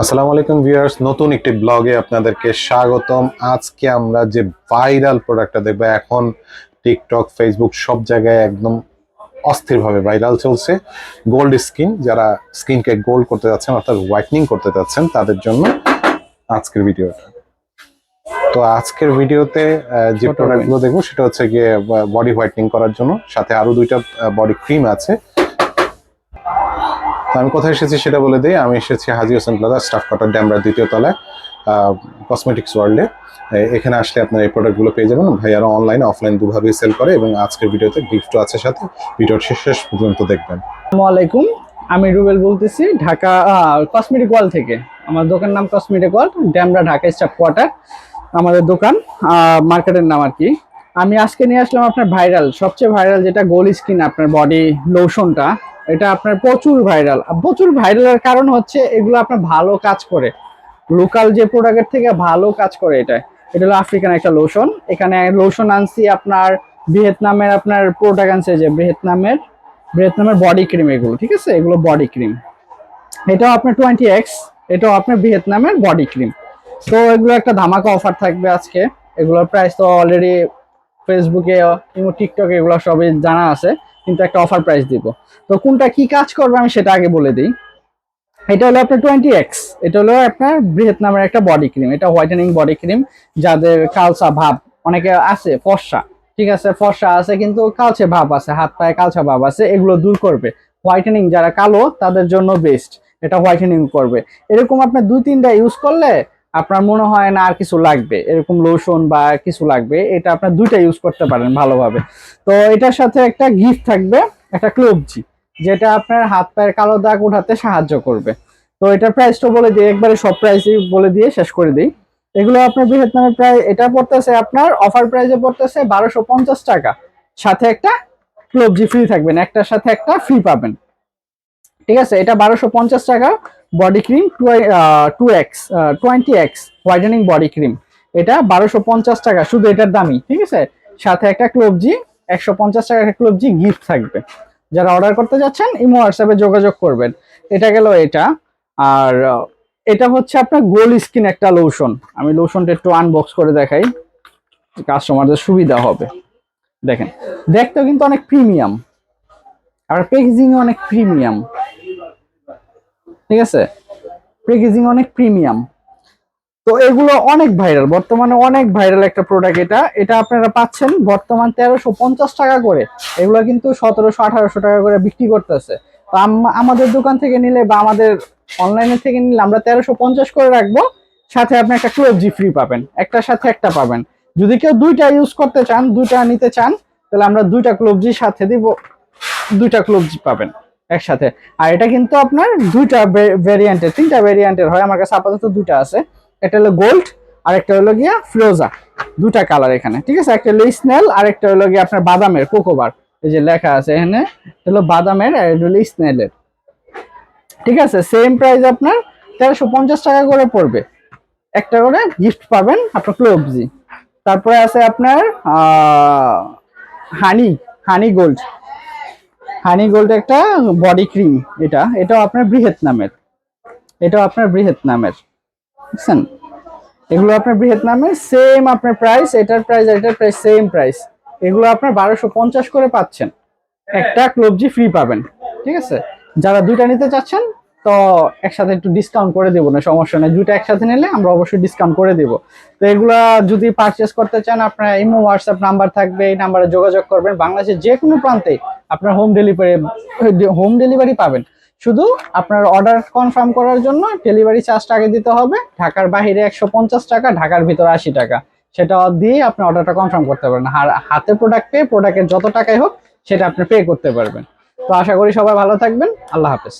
আসসালামু আলাইকুম ভিউয়ার্স নতুন একটি ব্লগে আপনাদেরকে স্বাগতম। আজকে আমরা যে ভাইরাল প্রোডাক্টটা দেখব এখন টিকটক ফেসবুক সব জায়গায় একদম অস্থিরভাবে ভাইরাল চলছে। গোল্ড স্কিন যারা স্কিনকে গোল্ড করতে যাচ্ছেন অর্থাৎ হোয়াইটনিং করতে যাচ্ছেন তাদের জন্য আজকের ভিডিওটা। তো আজকের ভিডিওতে যে প্রোডাক্টগুলো দেখব সেটা হচ্ছে গিয়ে বডি হোয়াইটনিং করার জন্য। সাথে আরও দুইটা বডি ক্রিম আছে। আমি কোথায় এসেছি সেটা বলে দিই। আমি এসেছি Haji Hossain plaza staff quarter Demra দ্বিতীয় তলায় কসমেটিক্স ওয়ার্ল্ডে এখানে আসলে আপনার এই প্রোডাক্টগুলো পেয়ে যাবেন। ভাইয়ারা অনলাইন অফলাইন দুভাবেই সেল করে এবং আজকের ভিডিওতে গিফটও আছে সাথে। ভিডিওর শেষ শেষ পর্যন্ত দেখবেন। আলাইকুম। আমি রুবেল বলতেছি, ঢাকা কসমেটিক ওয়াল থেকে। আমার দোকান নাম cosmetic wall Demra Dhaka staff quarter, আমাদের দোকান মার্কেটের নাম আর কি। আমি আজকে নিয়ে আসলাম আপনার ভাইরাল সবচেয়ে ভাইরাল যেটা গোল স্কিন আপনার বডি লোশনটা এটা আপনার প্রচুর ভাইরাল প্রচুর ভাইরালের কারণ হচ্ছে এগুলো আপনার ভালো কাজ করে। লোকাল যে প্রোডাক্টের থেকে ভালো কাজ করে এটা। এটা হলো আফ্রিকান একটা লোশন এখানে লোশন আনছি আপনার ভিয়েতনামের আপনার প্রোডাক্ট আনছে যে ভিয়েতনামের ভিয়েতনামের বডি ক্রিম এগুলো, ঠিক আছে? এগুলো বডি ক্রিম এটাও আপনার টোয়েন্টি এক্স এটাও আপনার ভিয়েতনামের বডি ক্রিম তো এগুলো একটা ধামাকা অফার থাকবে আজকে। এগুলোর প্রাইস তো অলরেডি ফেসবুকে টিকটকে এগুলো সবই জানা আছে। কিন্তু একটা অফার প্রাইস দিব। তো কোনটা কি কাজ করবে আমি সেটা আগে বলে দিই। এটা হলো আপনার টোয়েন্টি এক্স এটা হলো আপনার বৃহৎ নামের একটা বডি ক্রিম এটা হোয়াইটেনিং বডি ক্রিম যাদের কালসা ভাব, অনেকে আছে ফর্সা, ঠিক আছে, ফর্সা আছে কিন্তু কালচে ভাব আছে, হাত পায়ে কালচা ভাব আছে, এগুলো দূর করবে। হোয়াইটেনিং যারা কালো, তাদের জন্য বেস্ট এটা হোয়াইটেনিং করবে। এরকম আপনার দুই তিনটা ইউজ করলে আপনার মনে হয় না আর কিছু লাগবে, এরকম লোশন বা কিছু লাগবে, এটা আপনার দুইটা ইউজ করতে পারেন ভালোভাবে। তো এটার সাথে একটা গিফট থাকবে, একটা ক্লোবজি যেটা আপনার হাত পায়ের কালো দাগ উঠাতে সাহায্য করবে। তো এটার প্রাইসটা বলে দিই, একবারে সব প্রাইসই বলে দিয়ে শেষ করে দিই। এগুলো আপনার ভিয়েতনামের প্রায়, এটা পড়তেছে আপনার অফার প্রাইসে পড়তেছে বারোশো পঞ্চাশ টাকা। সাথে একটা ক্লোবজি ফ্রি থাকবেন, একটার সাথে একটা ফ্রি পাবেন। ঠিক আছে, এটা বারোশো পঞ্চাশ টাকা body cream two x twenty x whitening body cream এটা বারোশো পঞ্চাশ টাকা, শুধু এটার দামই, ঠিক আছে? সাথে একটা ক্লোবজি একশো পঞ্চাশ টাকা একটা ক্লোবজি গিফট থাকবে। যারা অর্ডার করতে যাচ্ছেন ইমো হোয়াটসঅ্যাপে যোগাযোগ করবেন। এটা গেল এটা, আর এটা হচ্ছে আপনার গোল স্কিন একটা লোশন আমি লোশনটা একটু আনবক্স করে দেখাই কাস্টমারদের সুবিধা হবে। দেখেন, দেখতেও কিন্তু অনেক প্রিমিয়াম আর প্যাকেজিং অনেক প্রিমিয়াম ঠিক আছে? প্যাকেজিং অনেক প্রিমিয়াম তো এগুলো অনেক ভাইরাল বর্তমানে অনেক ভাইরাল একটা প্রোডাক্ট এটা। এটা আপনারা পাচ্ছেন বর্তমান তেরোশো পঞ্চাশ টাকা করে। এগুলো কিন্তু সতেরোশো, আঠারোশো টাকা করে বিক্রি করতেছে। তো আম- আমাদের দোকান থেকে নিলে বা আমাদের অনলাইনে থেকে নিলে আমরা তেরোশো পঞ্চাশ করে রাখব। সাথে আপনি একটা টুয়েলভ জি ফ্রি পাবেন। একটার সাথে একটা পাবেন। যদি কেউ দুইটা ইউজ করতে চান, দুইটা নিতে চান, তাহলে আমরা দুইটা ক্লোবজির সাথে দিব, দুইটা ক্লোবজি পাবেন। একসাথে। আর এটা কিন্তু আপনার দুইটা ভেরিয়েন্টের তিনটা ভেরিয়েন্টের হয়। আমার কাছে আপাতত দুইটা আছে। একটা হলো গোল্ড আর একটা হলো গিয়া ফ্লোজা দুটা কালার এখানে, ঠিক আছে? একটা হলো স্নেল আর একটা হলো গিয়া আপনার বাদামের, কোকোবার। এই যে লেখা আছে এখানে হলো বাদামের আর এটা হলো স্নেলের ঠিক আছে? সেম প্রাইস আপনার তেরোশো পঞ্চাশ টাকা করে পড়বে। একটা করে গিফট পাবেন আপনার ক্লোবজি তারপরে আছে আপনার honey honey gold honey gold একটা বডি ক্রিম এটা, এটাও আপনার বৃহৎ নামের এটাও আপনার বৃহৎ নামের বুঝছেন? এগুলো আপনার বৃহৎ নামের সেম আপনার প্রাইস এটার প্রাইস এটার প্রাইস সেম প্রাইস এগুলো আপনার বারোশো পঞ্চাশ করে পাচ্ছেন। একটা ক্লোবজি ফ্রি পাবেন। ঠিক আছে? যারা দুইটা নিতে চাচ্ছেন তো একসাথে একটু ডিসকাউন্ট করে দেবো না, সমস্যা নেই। দুইটা একসাথে নিলে আমরা অবশ্যই ডিসকাউন্ট করে দেবো। তো এগুলা যদি পারচেস করতে চান, আপনার ইমো হোয়াটসঅ্যাপ নাম্বার থাকবে, এই নাম্বারে যোগাযোগ করবেন। বাংলাদেশের যে কোনো প্রান্তে আপনার হোম ডেলিভারি হোম ডেলিভারি পাবেন। শুধু আপনার অর্ডার কনফার্ম করার জন্য ডেলিভারি চার্জটা আগে দিতে হবে। ঢাকার বাইরে একশো টাকা, ঢাকার ভিতরে আশি টাকা। সেটা দিয়ে আপনি অর্ডারটা কনফার্ম করতে পারবেন। আর হাতে প্রোডাক্ট পেয়ে প্রোডাক্টের যত টাকাই হোক, সেটা আপনি পে করতে পারবেন। তো আশা করি সবাই ভালো থাকবেন। আল্লাহ হাফেজ।